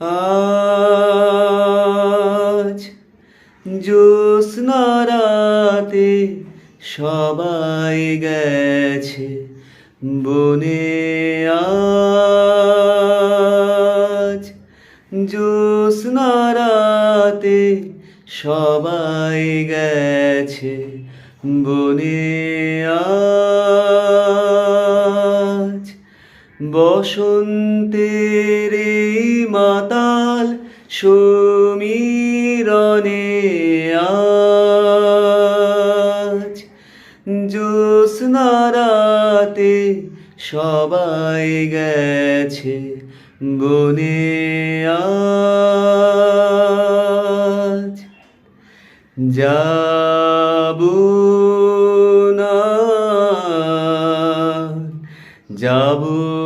আজ জ্যোৎস্না রাতে সবাই গেছে বনে আজ জ্যোৎস্না রাতে সবাই গেছে বনে আজ বসন্তের মাতাল সমীরণে আজ। জ্যোৎস্না রাতে সবাই গেছে বনে আজ। যাব না যাব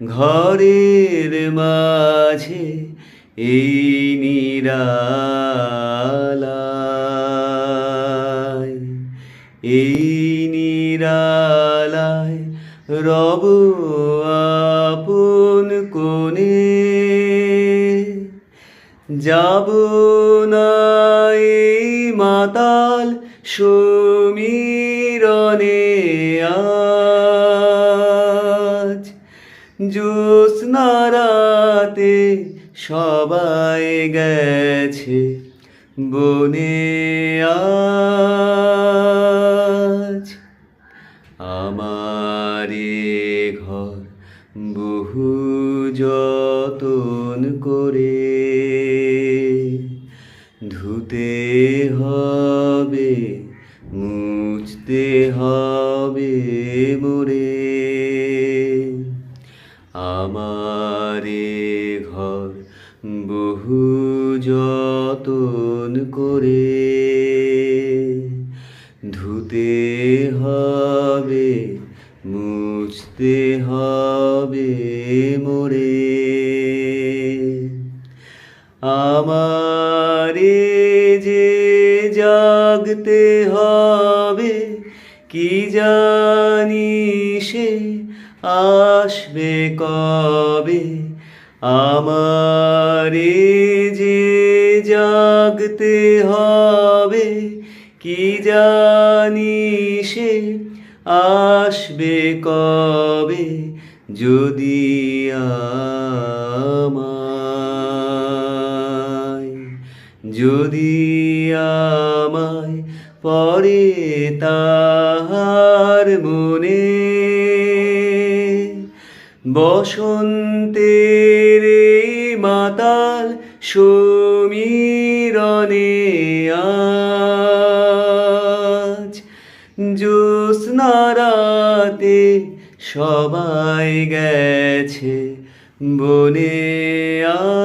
ঘরের মাঝে এই নিরালায় এই নিরালায় রব আপন কোণে যাব না মাতাল সমীরণে আজ রাতে সবাই গেছে বনে আজ। আমারে ঘর বহু যতন করে ধুতে হবে, মুছতে হবে মোরে। আমারে ঘর বহু যতন করে ধুতে হবে, মুছতে হবে মোরে। আমারে যে জাগতে হবে, কি জানি সে আসবে কবে? আমারে যে জাগতে হবে, কি জানি সে আসবে কবে? যদি যদি আমায় পরে তাহার মনে বসন্তের মাতাল সমীরণে আজ জ্যোৎস্না সবাই গেছে বনে আজ